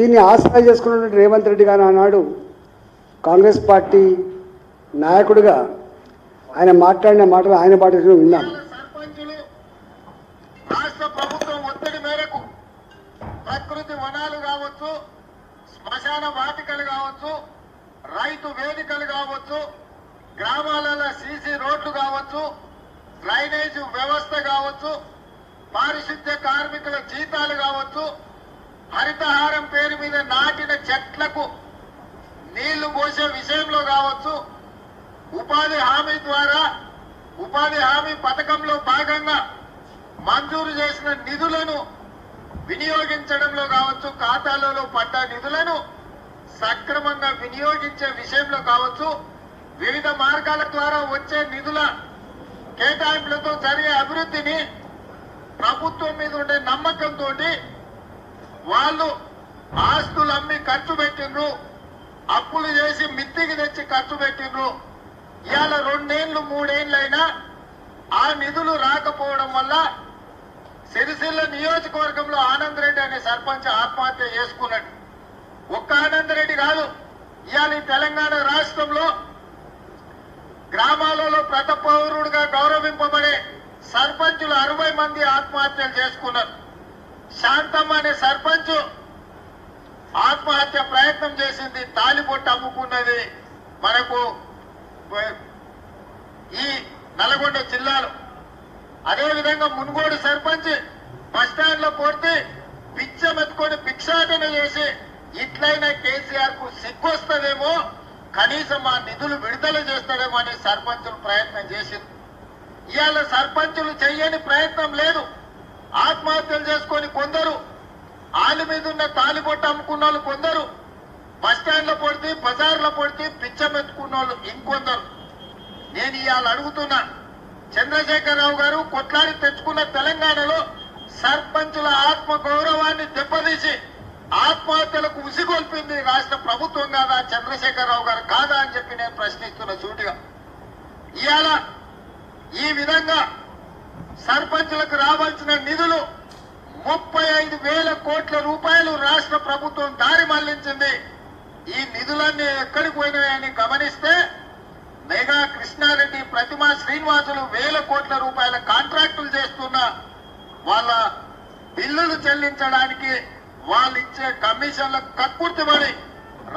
దీన్ని ఆశ్రయ చేసుకున్నటువంటి రేవంత్ రెడ్డి గారు ఆనాడు కాంగ్రెస్ పార్టీ నాయకుడిగా ఆయన మాట్లాడిన మాటలు ఆయన పాటించడం విన్నాం. సర్పంచులు రాష్ట్ర ప్రభుత్వం ఒత్తిడి మేరకు ప్రకృతి వనాలు కావచ్చు శ్మశాన వాటికలు కావచ్చు రైతు వేదికలు కావచ్చు గ్రామాలలో సీసీ రోడ్లు కావచ్చు డ్రైనేజ్ వ్యవస్థ కావచ్చు పారిశుద్ధ్య కార్మికుల జీతాలు కావచ్చు హరితహారం పేరు మీద నాటిన చెట్లకు నీళ్ళు పోసే విషయంలో కావచ్చు. ఉపాధి హామీ ద్వారా ఉపాధి హామీ పథకంలో భాగంగా మంజూరు చేసిన నిధులను వినియోగించడంలో కావచ్చు ఖాతాలలో పడ్డ నిధులను సక్రమంగా వినియోగించే విషయంలో కావచ్చు వివిధ మార్గాల ద్వారా వచ్చే నిధుల కేటాయింపులతో జరిగే అభివృద్ధిని ప్రభుత్వం మీద ఉండే నమ్మకంతో వాళ్ళు ఆస్తులు అమ్మి ఖర్చు పెట్టిండ్రు అప్పులు చేసి మిత్తికి తెచ్చి ఖర్చు పెట్టిండ్రు. ఇవాళ రెండేళ్ళు మూడేళ్ళైనా ఆ నిధులు రాకపోవడం వల్ల సిరిసిల్ల నియోజకవర్గంలో ఆనంద్ రెడ్డి అనే సర్పంచ్ ఆత్మహత్య చేసుకున్నాడు. ఒక్క ఆనంద్ రెడ్డి కాదు ఇవాళ ఈ తెలంగాణ రాష్ట్రంలో గ్రామాలలో ప్రత పౌరుడుగా గౌరవింపబడే సర్పంచులు అరవై మంది ఆత్మహత్యలు చేసుకున్నారు. శాంతమ్మ అనే సర్పంచ్ ఆత్మహత్య ప్రయత్నం చేసింది తాలిబొట్టు అమ్ముకున్నది మనకు ఈ నల్గొండ జిల్లాలో. అదేవిధంగా మునుగోడు సర్పంచ్ బస్టాండ్లో పోతే పిచ్చమెత్తుకొని భిక్షాటన చేసి ఇట్లయినా కేసీఆర్కు సిగ్గొస్తుందేమో కనీసం ఆ నిధులు విడుదల చేస్తాడేమో అని సర్పంచులు ప్రయత్నం చేసింది ఇవాళ సర్పంచులు చెయ్యని ప్రయత్నం లేదు. ఆత్మహత్యలు చేసుకొని కొందరు ఆలి మీద ఉన్న తాలిబొట్టు అమ్ముకున్న వాళ్ళు కొందరు. బస్లో పొడితే బజార్లో పొడితే పిచ్చమెత్తుకున్న వాళ్ళు ఇంకొందరు. నేను ఇవాళ అడుగుతున్నా చంద్రశేఖరరావు గారు కొట్లాడి తెచ్చుకున్న తెలంగాణలో సర్పంచుల ఆత్మ గౌరవాన్ని దెబ్బతీసి ఆత్మహత్యలకు ఉసిగొల్పింది రాష్ట్ర ప్రభుత్వం కాదా చంద్రశేఖరరావు గారు కాదా అని చెప్పి నేను ప్రశ్నిస్తున్న సూటిగా. ఇవాళ ఈ విధంగా సర్పంచులకు రావాల్సిన నిధులు ముప్పై ఐదు వేల కోట్ల రూపాయలు రాష్ట్ర ప్రభుత్వం దారి మళ్ళించింది. ఈ నిధులన్నీ ఎక్కడికి పోయినాయని గమనిస్తే మెగా కృష్ణారెడ్డి ప్రతిమా శ్రీనివాసులు వేల కోట్ల రూపాయల కాంట్రాక్టులు చేస్తున్న వాళ్ళ బిల్లులు చెల్లించడానికి వాళ్ళు ఇచ్చే కమిషన్లకు కక్కుర్తిపడి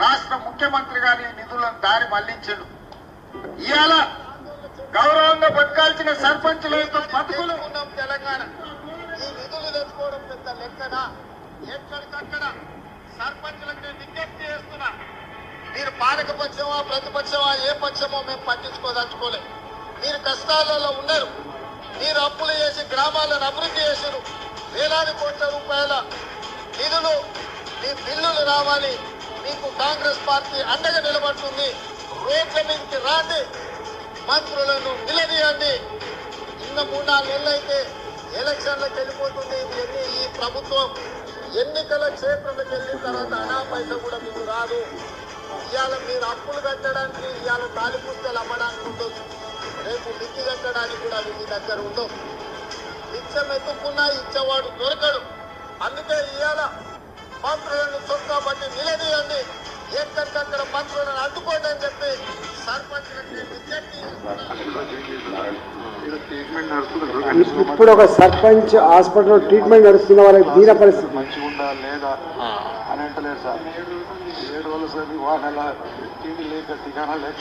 రాష్ట్ర ముఖ్యమంత్రి గారి నిధులను దారి మళ్ళించడు. ఇవాళ గౌరవంగా బతకాల్సిన సర్పంచుల యొక్క బతుకులు. ఉన్నాం తెలంగాణ. ఈ నిధులు తెచ్చుకోవడం పెద్ద లెక్కన? ఎక్కడికక్కడ సర్పంచులకు నేను విజ్ఞప్తి చేస్తున్నా. మీరు పాలక పక్షమా ప్రతిపక్షమా ఏ పక్షమో మేము పట్టించుకోదలుచుకోలే మీరు కష్టాలలో ఉన్నారు. మీరు అప్పులు చేసి గ్రామాలను అభివృద్ధి చేశారు వేలాది కోట్ల రూపాయల నిధులు మీ బిల్లులు రావాలి. మీకు కాంగ్రెస్ పార్టీ అండగా నిలబడుతుంది. రోడ్ల మీదకి రాండి. మంత్రులను నిలదీయండి. ఇంకా మూడు నాలుగు నెలలు అయితే ఎలక్షన్లకు వెళ్ళిపోతుంది ఇది ఈ ప్రభుత్వం ఎన్నికల క్షేత్రంలోకి వెళ్ళిన తర్వాత అనా పైస కూడా మీకు రాదు. ఇవాళ మీరు అప్పులు కట్టడానికి ఇవాళ తాలి పుస్తకాలు అమ్మడానికి ఉండొచ్చు. రేపు మిత్తి కట్టడానికి కూడా అవి మీ దగ్గర ఉండవు నిత్యం ఎత్తుకున్నా ఇచ్చేవాడు దొరకడు. అందుకే ఇవాళ మంత్రులను చొక్కా బట్టి నిలదీయండి. ఎక్కడికక్కడ మంత్రులను చెప్పి ఇప్పుడు ఒక సర్పంచ్ హాస్పిటల్లో ట్రీట్మెంట్ నడుస్తున్న వాళ్ళకి దీన పరిస్థితి. మంచిగా ఉందా లేదా అని అంటలేదు సార్. ఏడు రోజులు సార్ వాహనాల తిండి లేక టికానా లేక?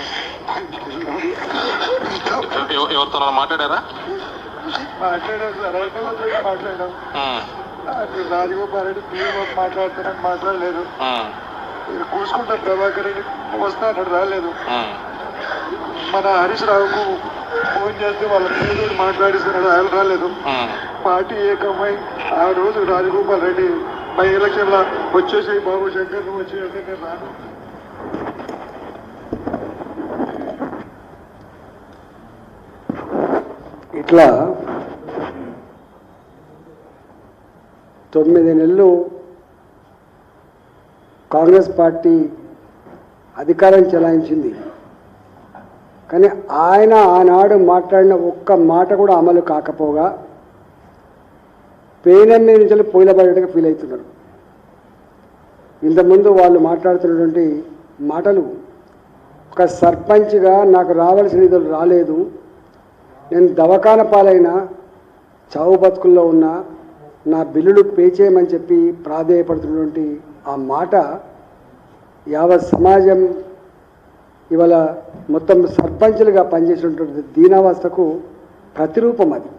ఎవ- ఎవరితో మాట్లాడారా? మాట్లాడాం సార్. అయితే మాట్లాడాం? ఉమ్, అక్కడ రాజగోపాల్ రెడ్డి పిల్లలు మాట్లాడుతున్నాను మాట్లాడలేదు. మీరు కూసుకుంటా ప్రభాకర్ రెడ్డి వస్తా అన్నాడు రాలేదు మన హరీష్ రావుకు ఫోన్ చేస్తే వాళ్ళ పిల్లలు మాట్లాడిస్తున్నాడు ఆయన రాలేదు. పార్టీ ఏకమై ఆ రోజు రాజగోపాల్ రెడ్డి బై ఎలక్షన్ లా వచ్చేసి బాబు శంకర్ నువ్వు వచ్చి అంటే నేను రాను. ఇట్లా తొమ్మిది నెలలు కాంగ్రెస్ పార్టీ అధికారం చెలాయించింది. కానీ ఆయన ఆనాడు మాట్లాడిన ఒక్క మాట కూడా అమలు కాకపోగా పేనం మీద నుంచి పోయిలబడేట్టుగా ఫీల్ అవుతున్నారు. ఇంతకుముందు వాళ్ళు మాట్లాడుతున్నటువంటి మాటలు ఒక సర్పంచ్గా నాకు రావాల్సిన నిధులు రాలేదు. నేను దవాఖాన పాలైన చావు బతుకుల్లో ఉన్న నా బిల్లులు పే చేయమని చెప్పి ప్రాధేయపడుతున్నటువంటి ఆ మాట యావత్ సమాజం ఇవాళ మొత్తం సర్పంచులుగా పనిచేసినటువంటి దీనావస్థకు ప్రతిరూపం అది.